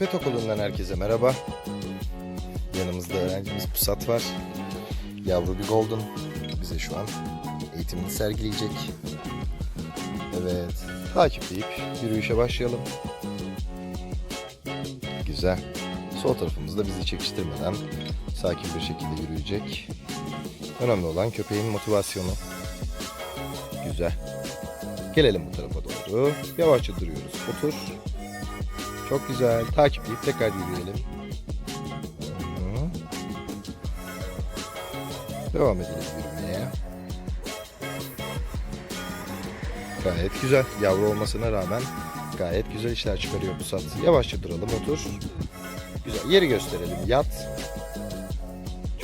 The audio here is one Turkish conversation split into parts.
Pet Okulu'ndan herkese merhaba. Yanımızda öğrencimiz Pusat var. Yavru bir Golden. Bize şu an eğitimini sergileyecek. Evet. Takipleyip yürüyüşe başlayalım. Güzel. Sol tarafımızda bizi çekiştirmeden sakin bir şekilde yürüyecek. Önemli olan köpeğin motivasyonu. Güzel. Gelelim bu tarafa doğru. Yavaşça duruyoruz. Otur. Çok güzel. Takipleyip tekrar yürüyelim. Devam edelim yürümeye. Gayet güzel. Yavru olmasına rağmen gayet güzel işler çıkarıyor bu sat. Yavaşça duralım, otur. Güzel. Yeri gösterelim. Yat.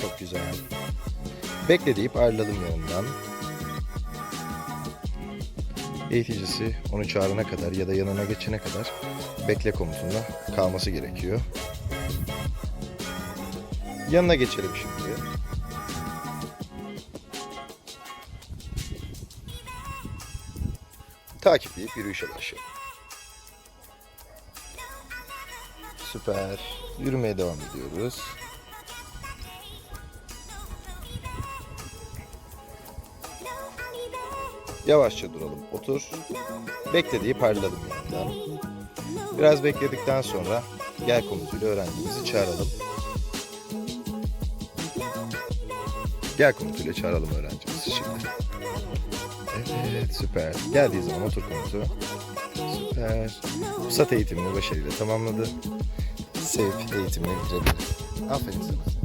Çok güzel. Bekle deyip ayrılalım yanından. Eğiticisi onu çağırana kadar ya da yanına geçene kadar bekle komutunda kalması gerekiyor. Yanına geçelim şimdi. Takipleyip yürüyüşe başlayalım. Süper. Yürümeye devam ediyoruz. Yavaşça duralım. Otur. Bekle deyip parladım yanından. Biraz bekledikten sonra gel komutuyla öğrencimizi çağıralım. Gel komutuyla çağıralım öğrencimizi şimdi. Evet süper. Geldiği zaman otur komutu. Süper. Pusat eğitimini başarıyla tamamladı. Sev eğitimini bitirebilir. Aferin sana.